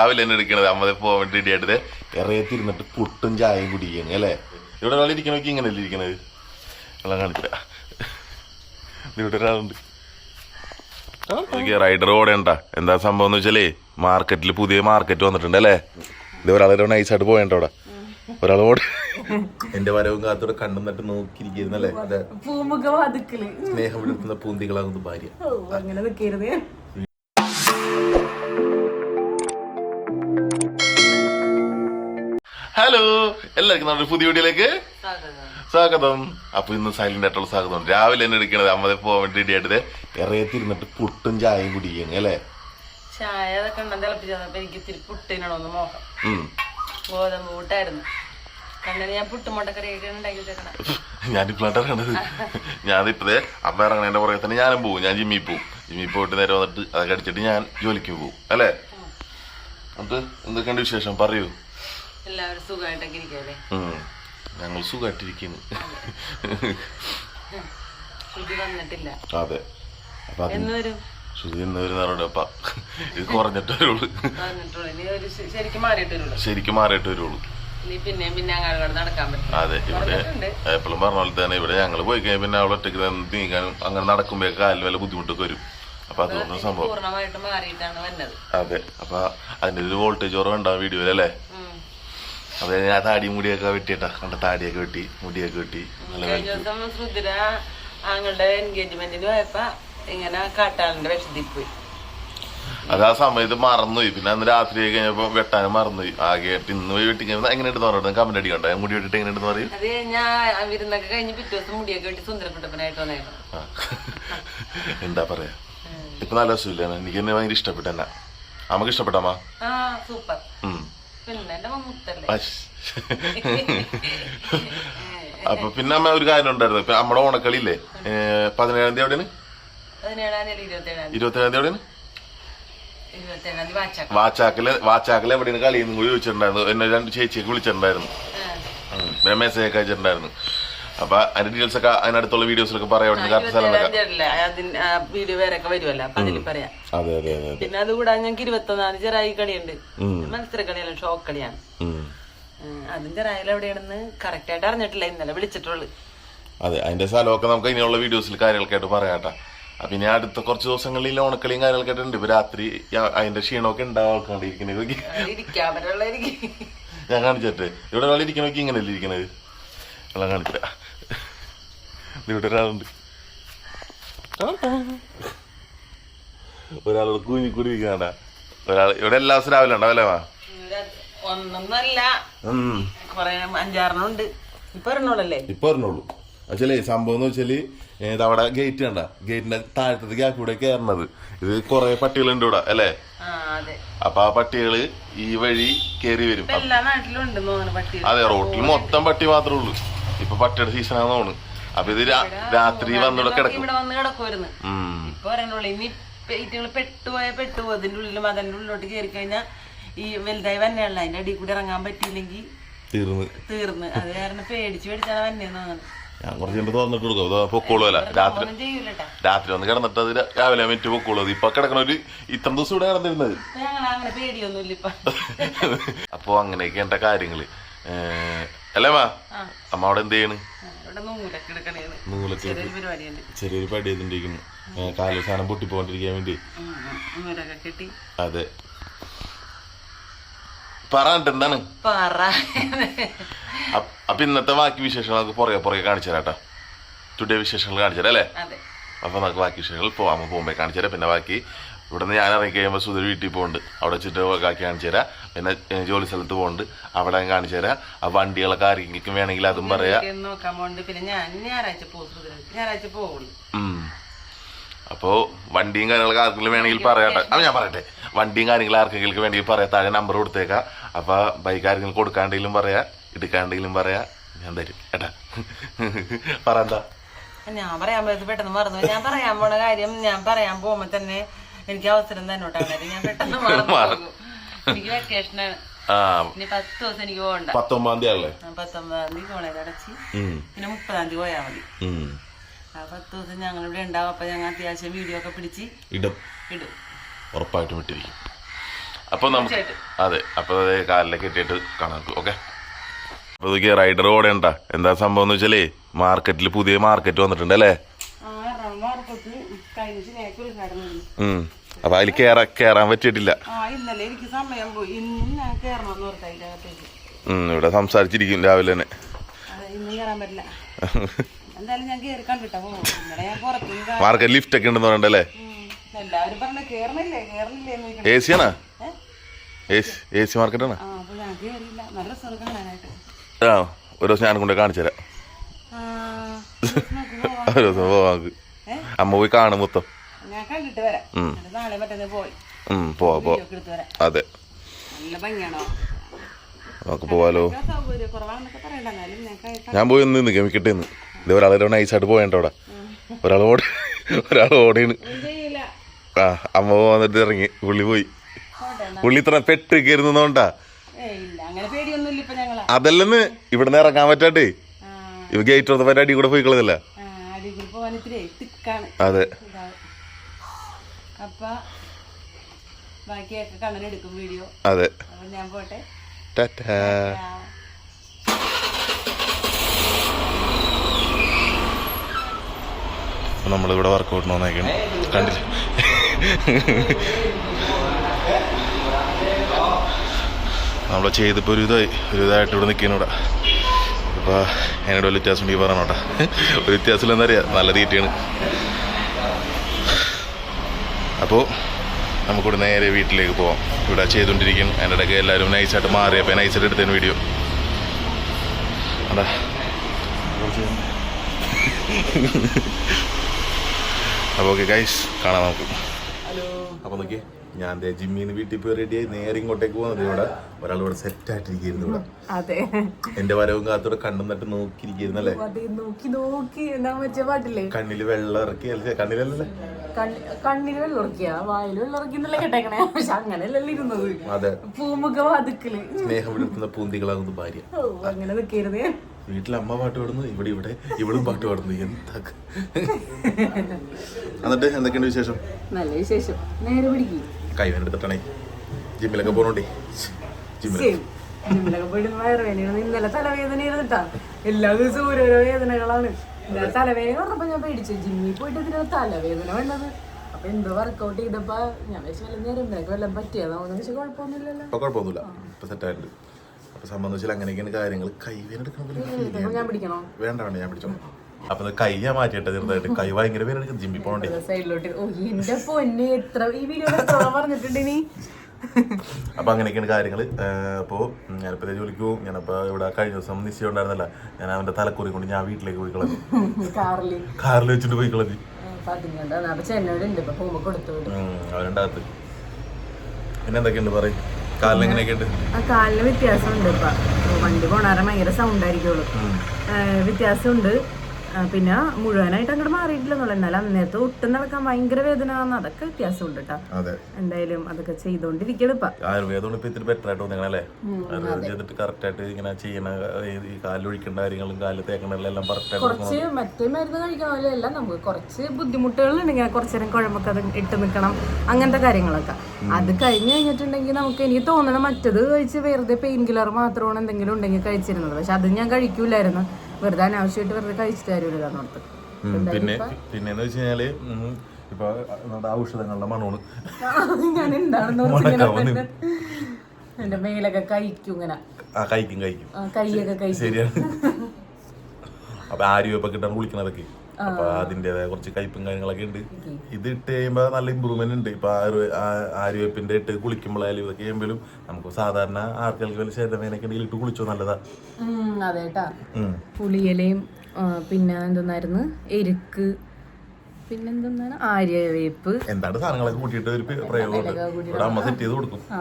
രാവിലെ തന്നെ എടുക്കണത്. അമ്മതെ പോകാൻ വേണ്ടി റെഡി ആയിട്ട് ഇറയത്തിരുന്നിട്ട് പുട്ടും ചായയും കുടിക്കണം. അല്ലേ? ഇവിടെ ഒരാൾ ഇരിക്കണോക്കി ഇങ്ങനെയല്ലേ ഇരിക്കണത്? വെള്ളം കാണിച്ചില്ല ഇവിടെ ഒരാളുണ്ട്. റൈഡർ ഓടേണ്ട എന്താ സംഭവം എന്ന് വെച്ചാലേ മാർക്കറ്റിൽ പുതിയ മാർക്കറ്റ് വന്നിട്ടുണ്ട് അല്ലേ? ഇത് ഒരാളെ നൈസായിട്ട് പോയണ്ട അവിടെ. ഒരാൾ ഓടി. എന്റെ വരവും കാത്തോടെ കണ്ണും നട്ട് നോക്കിയിരിക്കുന്നല്ലേ സ്നേഹം വിടുത്തുന്ന പൂന്തികളാകുന്ന ഭാര്യ. അങ്ങനെ നിൽക്കരുത്. ഹലോ. എല്ലാവർക്കും നമ്മുടെ പുതിയ വീഡിയോയിലേക്ക് സ്വാഗതം. അപ്പൊ ഇന്ന് സൈലന്റ് ആയിട്ടുള്ള സ്വാഗതം രാവിലെ തന്നെ എടുക്കണത് അമ്മതെ പോകാൻ വേണ്ടി ആയിട്ട് ഇറയത്തിരുന്നിട്ട് പുട്ടും ചായയും കുടിക്കണം അല്ലേ? ചായ അതൊക്കെ എനിക്ക് ഇത്തിരി പുട്ടിനോന്ന് മോഹം ഗോതമ്പ് പുട്ടായിരുന്നു. ഞാൻ ഞാനിപ്പോഴാണ് ഇറങ്ങണത് ഞാനിപ്പതേ അമ്മ ഇറങ്ങണേന്റെ പുറകെ തന്നെ ഞാനും പോകും ഞാൻ ജിമ്മി പോവും. ജിമ്മി പോയിട്ട് നേരെ വന്നിട്ട് അതൊക്കെ അടിച്ചിട്ട് ഞാൻ ജോലിക്ക് പോകും അല്ലേ? അത് എന്തൊക്കെയുണ്ട് വിശേഷം? പറയൂ. എല്ലാവരും സുഖമായിട്ടൊക്കെ ഇരിക്കല്ലേ ഉം. ഞങ്ങൾ സുഖമായിട്ടിരിക്കുന്നു. വന്നിട്ടില്ല. അതെ. അപ്പൊ അത് എന്ന് വരും ശ്രുതി എന്ന് വരുന്നവരോട് അപ്പ ഇത് കുറഞ്ഞിട്ട് വരുള്ളൂ വന്നിട്ടുള്ളൂ ഇനി ഒരു ശ- ശരിക്കും മാറിയിട്ട് വരുള്ളൂ ശരിക്കും വരുള്ളൂ അതെ ഇവിടെ. എപ്പോഴും പറഞ്ഞ പോലെ തന്നെ ഇവിടെ ഞങ്ങൾ പോയി കഴിഞ്ഞാൽ പിന്നെ അവളെ ഒറ്റയ്ക്ക് നീങ്ങാൻ നീങ്ങാനും അങ്ങനെ നടക്കുമ്പോ കാലിൽ വല്ല ബുദ്ധിമുട്ടൊക്കെ വരും. അപ്പൊ അതുകൊണ്ട് സംഭവം. അതെ അപ്പൊ അതിന്റെ ഒരു വോൾട്ടേജ് കുറവ് വീഡിയോയിലല്ലേ അപ്പൊ ഞാൻ താടി മുടിയൊക്കെ വെട്ടിട്ടാ കണ്ട താടിയൊക്കെ വെട്ടി മുടിയൊക്കെ വെട്ടി. ദിവസം ശ്രുതിര ആങ്ങളുടെ എൻഗേജ്മെന്റിന് പോയപ്പോ ഇങ്ങനെ കാട്ടാളിന്റെ വിഷത്തിൽ പോയി. അത് ആ സമയത്ത് മറന്നുപോയി. പിന്നെ അന്ന് രാത്രി കഴിഞ്ഞപ്പോ വെട്ടാനും മറന്നുപോയി. ആകെ ഇന്ന് പോയി വെട്ടി കഴിഞ്ഞാൽ എങ്ങനെയുണ്ടെന്ന് പറഞ്ഞിട്ട് കമന്റ് അടിക്കണ്ട. മുടി വെട്ടിട്ട് എങ്ങനെയുണ്ടെന്ന് പറയും? അത് ഞാൻ വിരുന്നൊക്കെ കഴിഞ്ഞ് പിറ്റേ ദിവസം മുടിയൊക്കെ വെട്ടി സുന്ദരക്കുട്ടപ്പനായിട്ട് ആ. എന്താ പറയാ? ഇപ്പൊ നല്ല സുഖമില്ല എനിക്ക് എന്നെ ഭയങ്കര ഇഷ്ടപ്പെട്ട എന്നാ നമുക്ക് ഇഷ്ടപ്പെട്ടമ്മ സൂപ്പർ. അപ്പൊ പിന്നെ അമ്മ ഒരു കാര്യം ഉണ്ടായിരുന്നു. ഇപ്പൊ നമ്മുടെ ഓണക്കളിയില്ലേ? പതിനേഴാം തീയതി എവിടെയാണ്? ഇരുപത്തേഴാം തീയതി. എവിടെയാണ്? വാച്ചാക്കൽ വാച്ചാക്കൽ എവിടെയാണ് കളി കൂടി ചോദിച്ചിട്ടുണ്ടായിരുന്നു. എന്നെ രണ്ട് ചേച്ചിയൊക്കെ വിളിച്ചിട്ടുണ്ടായിരുന്നു. മെസ്സേജ് ഒക്കെ അയച്ചിട്ടുണ്ടായിരുന്നു. അപ്പൊ അതിന്റെ ഡീറ്റെയിൽസ് ഒക്കെ അതിനടുത്തുള്ള വീഡിയോസിലൊക്കെ പറയാം വീഡിയോ വേറെ ഒക്കെ വരുമല്ലോ അപ്പൊ അതിൽ പറയാം. അതെ അതെ അതെ പിന്നെ അതുകൂടാതെ ഞങ്ങൾക്ക് ഇരുപത്തൊന്നാം ചെറായി കളിയുണ്ട്. ഉം. മത്സര കളിയല്ല ഷോക്ക് കളിയാണ് അതിന്റെ റായൽ എവിടെയാണെന്ന് കറക്റ്റ് ആയിട്ട് അറിഞ്ഞിട്ടില്ല ഇന്നലെ വിളിച്ചിട്ടുള്ളു. അതെ അതിന്റെ സ്ഥലമൊക്കെ നമുക്ക് ഇനിയുള്ള വീഡിയോസിൽ കാര്യങ്ങളൊക്കെ ആയിട്ട് പറയാട്ടാ അപ്പൊ ഇനി അടുത്ത കുറച്ച് ദിവസങ്ങളിൽ ഓണക്കളിയും കാര്യങ്ങളൊക്കെ ഉണ്ട്. ഇപ്പൊ രാത്രി അതിന്റെ ക്ഷീണമൊക്കെ പറ്റുള്ള ഞാൻ കാണിച്ചിട്ട്. ഇവിടെ ഒരാൾ ഇങ്ങനെ ഇങ്ങനെയല്ലേ ഇരിക്കണത്? എല്ലാം കാണിച്ചില്ല ഇവിടെ ഒരാളുണ്ട് ഒരാളോട് കൂഞ്ഞി കൂടി ഇരിക്കണ ഒരാൾ ഇവിടെ എല്ലാ ദിവസവും രാവിലെ ഉണ്ടാവല്ലേ വാ ഒന്നൊന്നല്ല. ഉണ്ട് ഇപ്പൊ ഒരെണ്ണോളല്ലേ ഇപ്പൊ പറഞ്ഞോളൂ വെച്ചാലേ സംഭവം എന്ന് വെച്ചാൽ ഇതവിടെ അവിടെ ഗേറ്റ് കണ്ട. ഗേറ്റിന്റെ താഴത്തെ ഗ്യാപ്പ് കൂടെ കയറണത്. ഇത് കുറെ പട്ടികളുണ്ട് ഇവിടെ അല്ലേ? അപ്പൊ ആ പട്ടികൾ ഈ വഴി കേറി വരും. അതെ റോട്ടിൽ മൊത്തം പട്ടി മാത്രമേ ഉള്ളൂ. ഇപ്പൊ പട്ടിയുടെ സീസൺ ആണെന്ന് തോന്നുന്നു. അപ്പൊ ഇത് രാത്രി വന്നിവിടെ കിടക്കും. ഇവിടെ വന്ന് കിടക്കുമായിരുന്നു ഉം. ഇപ്പൊ ഒരെണ്ണുള്ളൂ ഇനി ഇറ്റുകൾ പെട്ടുപോയ പെട്ടുപോ അതിന്റെ ഉള്ളിലും അതിന്റെ ഉള്ളിലോട്ട് കയറി കഴിഞ്ഞാൽ ഈ വലുതായി വന്നെയുള്ള അതിന്റെ അടിയിൽ കൂടി ഇറങ്ങാൻ പറ്റിയില്ലെങ്കിൽ തീർന്ന്. തീർന്ന്. അത് കാരണം പേടിച്ച് പേടിച്ചാണ് വന്നേന്ന് തോന്നുന്നു. ഞാൻ കുറച്ച് കഴിഞ്ഞിട്ട് തുറന്നിട്ട് കൊടുക്കും. അത് പൊക്കോളൂ രാത്രി രാത്രി വന്ന് കിടന്നിട്ട് അത് രാവിലെ മിനിറ്റ് പൊക്കോളൂ. ഇപ്പൊ കിടക്കണ ഒരു ഇത്ര ദിവസം ഇവിടെ കിടന്നിരുന്നത്. അപ്പൊ അങ്ങനെയൊക്കെ എന്റെ കാര്യങ്ങൾ. അല്ലേ മാ? അമ്മ അവിടെ എന്ത് ചെയ്യണ്? ചെറിയൊരു പടി ചെയ്തിട്ടിരിക്കുന്നു കാൽ സാധനം പൊട്ടിപ്പോണ്ടിരിക്കാൻ വേണ്ടി. അതെ. പറ എന്താണ്? പറ. അപ്പ- ഇന്നത്തെ ബാക്കി വിശേഷങ്ങൾ നമുക്ക് പുറകെ പുറകെ കാണിച്ചു തരാം കേട്ടോ. ടുഡേ വിശേഷങ്ങൾ കാണിച്ചു തരാം അല്ലേ? അപ്പൊ നമുക്ക് ബാക്കി വിശേഷങ്ങൾ പോവാം. പോകുമ്പോ കാണിച്ചു തരാം. പിന്നെ ബാക്കി ഇവിടെ നിന്ന് ഞാൻ ഇറങ്ങി കഴിയുമ്പോൾ സുധീർ വീട്ടിൽ പോകുന്നുണ്ട് അവിടെ വെച്ചിട്ട് ബാക്കി കാണിച്ചു തരാം. പിന്നെ ജോലി സ്ഥലത്ത് പോകുന്നുണ്ട് അവിടെ കാണിച്ചു തരാം. ആ വണ്ടികളൊക്കെ ആരെങ്കിലും വേണമെങ്കിൽ അതും പറയാം. നോക്കാൻ പിന്നെ ഞാൻ ഞായറാഴ്ച പോകും ഞായറാഴ്ച പോകുള്ളൂ ഉം. അപ്പോ വണ്ടിയും കാര്യങ്ങളൊക്കെ ആർക്കെങ്കിലും വേണമെങ്കിൽ പറയാട്ടെ അത് ഞാൻ പറയട്ടെ. വണ്ടിയും കാര്യങ്ങളും ആർക്കെങ്കിലും വേണമെങ്കിൽ പറയാം. താഴെ നമ്പർ കൊടുത്തേക്കാം. അപ്പൊ ബൈക്ക് ആരെങ്കിലും കൊടുക്കാണ്ടെങ്കിലും പറയാ. എടുക്കാണ്ടെങ്കിലും പറയാ. ഞാൻ തരും. ഏട്ടാ പറ എന്താ? ഞാൻ പറയാൻ പെട്ടെന്ന് മറന്നു. ഞാൻ പറയാൻ പോണ കാര്യം ഞാൻ പറയാൻ പോകുമ്പോ തന്നെ എനിക്ക് അവസരം തന്നെ ഞാൻ പെട്ടെന്ന് മറന്നു പോകും എനിക്ക് വെക്കേഷനാണ് ആ. ഇനി പത്ത് ദിവസം എനിക്ക് പോകണ്ട. പത്തൊമ്പതാം തീയതി ഞാൻ പത്തൊമ്പതാം തീയതി കോളേജ് അടച്ച്. പിന്നെ മുപ്പതാം തീയതി പോയാൽ മതി. ആ പത്ത് ദിവസം ഞങ്ങൾ ഇവിടെ ഉണ്ടാവും. അപ്പൊ ഞങ്ങൾ അത്യാവശ്യം വീഡിയോ ഒക്കെ പിടിച്ച് ഇടും. ഇടും. ഉറപ്പായിട്ടും ഇട്ടിരിക്കും. അപ്പൊ നമുക്ക് അതെ അപ്പൊ കാലിലേക്ക് ഇട്ടിട്ട് കാണാം. ഓക്കെ. അപ്പൊ റൈഡർ ഓടെ ഉണ്ടാ. എന്താ സംഭവം എന്ന് വെച്ചാലേ മാർക്കറ്റിൽ പുതിയ മാർക്കറ്റ് വന്നിട്ടുണ്ട് അല്ലേ? കഴിഞ്ഞ ഉദ്ഘാടനം അപ്പൊ അതിൽ കേറാ കേറാൻ പറ്റിയിട്ടില്ല. ഇന്നലെ എനിക്ക് സമയം പോയി. ഇന്ന് ഞാൻ ഇവിടെ സംസാരിച്ചിരിക്കും രാവിലെ തന്നെ. ഇന്നും പറ്റില്ല. എന്തായാലും ഞാൻ കയറി കണ്ടിട്ടാ പോകും ഞാൻ മാർക്കറ്റ് ലിഫ്റ്റ് ഒക്കെ ഉണ്ടെന്ന് പറയണ്ടല്ലേ. എല്ലാവരും പറഞ്ഞ കേറണില്ലേ? കേറണില്ലേ എ സി ആണോ? എ സി മാർക്കറ്റ് മാർക്കറ്റാണ് ആ ഞാൻ ഒരു ദിവസം ഞാനും കൊണ്ട് കാണിച്ചു തരാം. ഒരു ദിവസം പോവാ? അമ്മ പോയി കാണും മൊത്തം. ഞാൻ കണ്ടിട്ട് വരാം. നാളെ മറ്റന്ന് പോയി. പോവാ വരാം. അതെ. നല്ല ഭംഗിയാണോ? നമുക്ക് പോവാലോ. ഞാൻ പോയി ഒന്ന് നിന്ന് ഗമിക്കട്ടെ നിന്ന് ഇത് ഒരാളെ നൈസായിട്ട് പോയണ്ട അവിടെ. ഒരാൾ ഓടി ഒരാൾ ഓടിയാണ്. ആ അമ്മ വന്നിട്ട് ഇറങ്ങി. പുള്ളി പോയി. പുള്ളി ഇത്ര പെട്ട് കയറുന്നോണ്ടാ അതല്ലെന്ന് ഇവിടുന്ന് ഇറങ്ങാൻ പറ്റാട്ടേ ആ. ഇവ ഗേറ്റ് ഓർത്തപ്പോ അടി കൂടെ പോയിക്കളതല്ലേ? അതെ. അപ്പൊ ബാക്കിയൊക്കെ കണ്ണനെടുക്കും വീഡിയോ. അതെ. അപ്പൊ ഞാൻ പോട്ടെ. ടാറ്റാ. നമ്മളിവിടെ വർക്കൗട്ടിന് വന്നേക്കണം കണ്ടില്ല? നമ്മൾ ചെയ്തിപ്പോൾ ഒരു ഇതായി. ഒരു ഇതായിട്ട് ഇവിടെ നിൽക്കുന്നു ഇവിടെ. അപ്പോൾ എന്നോട് വലിയ വ്യത്യാസം ഉണ്ടെങ്കിൽ പറഞ്ഞോട്ടാ ഒരു വ്യത്യാസം എന്താ അറിയാം നല്ല തീറ്റയാണ്. അപ്പോൾ നമുക്കിവിടെ നേരെ വീട്ടിലേക്ക് പോവാം. ഇവിടെ ചെയ്തുകൊണ്ടിരിക്കും. അതിന്റെ ഇടയ്ക്ക് എല്ലാവരും നൈസായിട്ട് മാറി. അപ്പോൾ നൈസായിട്ട് എടുത്തതിന് വീഡിയോ അതാ. അപ്പോൾ ഓക്കെ ഗൈസ് കാണാം നമുക്ക്. അപ്പോൾ നോക്കി ഞാൻ ജിമ്മിൽ നിന്ന് വീട്ടിൽ പോയി റെഡിയായി നേരെ ഇങ്ങോട്ടേക്ക് പോകുന്നത് ഇവിടെ ഒരാൾ ഇവിടെ സെറ്റ് ആയിട്ടിരിക്കുന്നു ഇവിടെ. അതെ. എന്റെ വരവും കാത്തോടെ കണ്ണും നട്ട് നോക്കിയിരിക്കുന്നല്ലേ? കണ്ണിൽ നോക്കി നോക്കി. എന്താ പാട്ടില്ലേ? കണ്ണിൽ വെള്ളം ഇറക്കി കണ്ണിലല്ലേ കണ്ണിൽ വെള്ളം ഉറക്കിയ വായിൽ വെള്ളം ഉറക്കിന്നല്ലേ കേട്ടേക്കണേ? പക്ഷെ അങ്ങനെയല്ലല്ലോ ഇരുന്നത്. അതെ. പൂമുഖ വാതുക്കൽ. സ്നേഹം വിടുത്തുന്ന പൂന്തികളാകുന്നു ഭാര്യ. അങ്ങനെ വീട്ടിൽ അമ്മ പാട്ട് പാടുന്നു ഇവിടെ ഇവിടെ ഇവളും പാട്ട് പാടുന്നു. എന്താ എന്നിട്ട് എന്തൊക്കെയുണ്ട് വിശേഷം? നല്ല വിശേഷം. നേരെ പിടിക്കും. കൈവേനെടുത്തിട്ടാണേ. ജിമ്മിലൊക്കെ പോണോണ്ടേ. ജിമ്മിൽ ജിമ്മിലൊക്കെ പോയിട്ട് വയറുവേദന ഇന്നലെ തലവേദന ഇരുന്നിട്ടാ എല്ലാ ദിവസവും ഓരോരോ വേദനകളാണ്. ഇന്നലെ തലവേദന പറഞ്ഞപ്പോ ഞാൻ പേടിച്ചു. ജിമ്മിൽ പോയിട്ട് ഇതിന് തലവേദന വേണ്ടത്? അപ്പൊ എന്തോ വർക്കൗട്ട് ചെയ്തപ്പോ ഞാൻ വെച്ച് വല്ല നേരം നിനക്ക് വല്ലതും പറ്റിയതാവുന്ന പക്ഷെ കുഴപ്പമൊന്നുമില്ലല്ലോ. ഇപ്പൊ കുഴപ്പമൊന്നുമില്ല. ഇപ്പൊ സെറ്റായിട്ടുണ്ട് അപ്പൊ സംബന്ധിച്ചാൽ അങ്ങനെയൊക്കെയാണ് കാര്യങ്ങൾ കൈവേനെടുക്കണം അപ്പൊ ഞാൻ പിടിക്കണോ? വേണ്ട വേണ്ട ഞാൻ പിടിച്ചോ അപ്പൊ ഇത് കൈ ഞാൻ മാറ്റിയിട്ട് ചെറുതായിട്ട്. കൈ ഭയങ്കര പേര് ജിമ്മിൽ പോകണ്ടേ. സൈഡിലോട്ട്. എന്റെ പൊന്നെ എത്ര ഈ വീഡിയോ പറഞ്ഞിട്ടുണ്ട് ഇനി? അപ്പൊ അങ്ങനെയൊക്കെയാണ് കാര്യങ്ങൾ അപ്പോൾ ഞാനിപ്പോ ജോലിക്ക് പോകും. ഞാനപ്പോ ഇവിടെ കഴിഞ്ഞ ദിവസം നിശ്ചയമുണ്ടായിരുന്നല്ല ഞാൻ അവന്റെ തലക്കുറി കൊണ്ട് ഞാൻ വീട്ടിലേക്ക് പോയി കളഞ്ഞു. കാറിൽ വെച്ചിട്ട് പോയി കളഞ്ഞു. അപ്പൊ ഉണ്ട്. അകത്ത് പിന്നെ എന്തൊക്കെയുണ്ട് പറയും? കാലിന് എങ്ങനെയൊക്കെയുണ്ട്? ആ കാലിന് വ്യത്യാസമുണ്ട് ഇപ്പൊ. വണ്ടി പോണാരം ഭയങ്കര സൗണ്ട് ആയിരിക്കുള്ളൂ. വ്യത്യാസമുണ്ട്. പിന്നെ മുഴുവനായിട്ട് അങ്ങോട്ട് മാറിയിട്ടില്ലെന്നുള്ളു. എന്നാലും അന്നേരത്തെ ഒട്ടും നടക്കാൻ ഭയങ്കര വേദന അതൊക്കെ വ്യത്യാസമുണ്ട് കേട്ടോ എന്തായാലും അതൊക്കെ ചെയ്തോണ്ടിരിക്കണം ഇപ്പൊ. ആയുർവേദം ഇപ്പൊ ഇത്തിരി ബെറ്റർ ആയിട്ട് ആയുർവേദം ചെയ്തിട്ട് കറക്റ്റ് ആയിട്ട് ഇങ്ങനെ ചെയ്യണ ഈ- കാര്യങ്ങളും കാലിൽ കുറച്ച് മറ്റേ മരുന്ന് നമുക്ക് കുറച്ച് ബുദ്ധിമുട്ടുകളുണ്ട് ഇങ്ങനെ കുറച്ചു നേരം കുഴമ്പൊക്കെ അത് ഇട്ട് നിൽക്കണം അങ്ങനത്തെ കാര്യങ്ങളൊക്കെ. അത് കഴിഞ്ഞ് കഴിഞ്ഞിട്ടുണ്ടെങ്കിൽ നമുക്ക് എനിക്ക് തോന്നണം മറ്റത് കഴിച്ച് വെറുതെ പെയിൻ കില്ലർ മാത്രമാണ് എന്തെങ്കിലും ഉണ്ടെങ്കിൽ കഴിച്ചിരുന്നത്. പക്ഷെ അത് ഞാൻ കഴിക്കൂലായിരുന്നു വെറുതെ അനാവശ്യമായിട്ട് വെറുതെ കഴിച്ചിട്ട് കാര്യമില്ല പിന്നെ പിന്നെന്ന് വെച്ച് കഴിഞ്ഞാൽ ഇപ്പൊ ഔഷധങ്ങളുടെ മണമാണ്. ഞാൻ എന്താണെന്ന് എന്റെ മേലൊക്കെ കഴിക്കും ഇങ്ങനെ. ആ കഴിക്കും കഴിക്കും. കൈയൊക്കെ കഴിക്കും. ശരിയാണ്. അപ്പൊ ആരും ഇപ്പൊ കിട്ടാൻ കുളിക്കണതൊക്കെ അപ്പൊ അതിന്റേതായ കുറച്ച് കയ്പും കാര്യങ്ങളൊക്കെ ഉണ്ട്. ഇത് ഇട്ട് കഴിയുമ്പോ നല്ല ഇമ്പ്രൂവ്മെന്റ് ഉണ്ട്. ഇപ്പൊ ആര്യവേപ്പിന്റെ ഇട്ട് കുളിക്കുമ്പോഴായാലും ഇതൊക്കെ ചെയ്യുമ്പോഴും നമുക്ക് സാധാരണ ആർക്കെങ്കിലും വല്ല ശരീരവേനൊക്കെ ഉണ്ടെങ്കിൽ ഇട്ട് കുളിച്ചോ നല്ലതാ. അതേട്ടാ. പുളിയിലയും പിന്നെ എന്തെന്നായിരുന്നു? എരുക്ക് പിന്നെന്താണ് ആര്യവേപ്പ് എന്താണ് സാധനങ്ങളൊക്കെ കൂട്ടിയിട്ട് ഒരു പ്രയോഗമുണ്ട്. ഇവിടെ അമ്മ സെറ്റ് ചെയ്ത് കൊടുക്കും. ആ.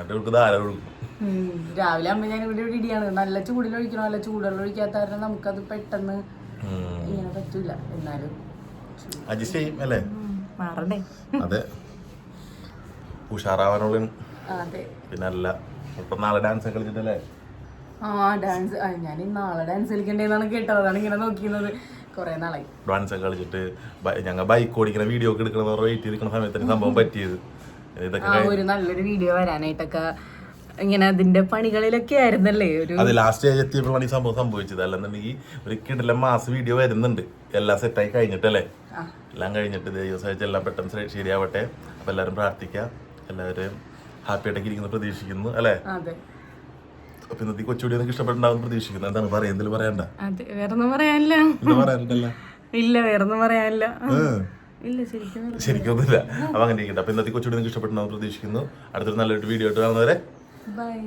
എന്നിട്ട് ധാരാളം കൊടുക്കും. രാവിലെ അമ്മ ഞാൻ ഇവിടെ ഇടിയാണ്. നല്ല ചൂടിലൊഴിക്കണം. നല്ല ചൂടുള്ള ഒഴിക്കാത്ത കാരണം നമുക്കത് പെട്ടെന്ന് ഇങ്ങനെ പറ്റൂല എന്നാലും. അഡ്ജസ്റ്റ് ചെയ്യും അല്ലേ? മാറണ്ടേ. അതെ. ഉഷാറാവാനുള്ള പിന്നെ അല്ല ഇപ്പൊ നാളെ ഡാൻസ് കളിച്ചിട്ടല്ലേ? ആ ഡാൻസ് ഞാൻ നാളെ ഡാൻസ് കളിക്കണ്ടേന്നാണ് കേട്ടത്. അതാണ് ഇങ്ങനെ നോക്കിയത് കുറെ നാളായി. ഡാൻസ് കളിച്ചിട്ട് ഞങ്ങൾ ബൈക്ക് ഓടിക്കുന്ന വീഡിയോ ഒക്കെ എടുക്കണമെന്ന് വെയിറ്റ് ചെയ്തിരിക്കുന്ന സമയത്താണ് സംഭവം പറ്റിയത്. ഇതൊക്കെ ഒരു നല്ലൊരു വീഡിയോ വരാനായിട്ടൊക്കെ ഇങ്ങനെ അതിന്റെ പണികളിലൊക്കെ ആയിരുന്നല്ലേ? ഒരു അത് ലാസ്റ്റ് സ്റ്റേജ് എത്തിയപ്പോഴാണ് ഈ സംഭവം സംഭവിച്ചത്. അല്ലെന്നുണ്ടെങ്കിൽ ഒരു കിടല മാസ് വീഡിയോ വരുന്നുണ്ട്. എല്ലാം സെറ്റായി കഴിഞ്ഞിട്ടല്ലേ? എല്ലാം കഴിഞ്ഞിട്ട് ദൈവസഹിച്ച് എല്ലാം പെട്ടെന്ന് ശരിയാവട്ടെ. അപ്പൊ എല്ലാവരും പ്രാർത്ഥിക്കാം. എല്ലാവരും ഹാപ്പി ആയിട്ടൊക്കെ ഇരിക്കുന്നു പ്രതീക്ഷിക്കുന്നു അല്ലേ? അപ്പൊ ഇന്നത്തെ കൊച്ചുകൂടി നിങ്ങൾക്ക് ഇഷ്ടപ്പെട്ടുണ്ടാവും പ്രതീക്ഷിക്കുന്നു. എന്താണ് പറയുന്നതിൽ പറയണ്ട. അതെ വേറൊന്നും പറയാനില്ല. എന്താ പറയാനുണ്ടല്ല ഇല്ല വേറൊന്നും പറയാനില്ല. ഇല്ല ശരിക്കും ശരിക്കൊന്നുമില്ല അപ്പൊ അങ്ങനെ ഇരിക്കട്ടെ. അപ്പൊ ഇന്നത്തെ കൊച്ചുകൂടി നിങ്ങൾക്ക് ഇഷ്ടപ്പെട്ടുണ്ടാവും പ്രതീക്ഷിക്കുന്നു. അടുത്തൊരു നല്ലൊരു വീഡിയോ ആയിട്ട് കാണുന്നവരെ बाय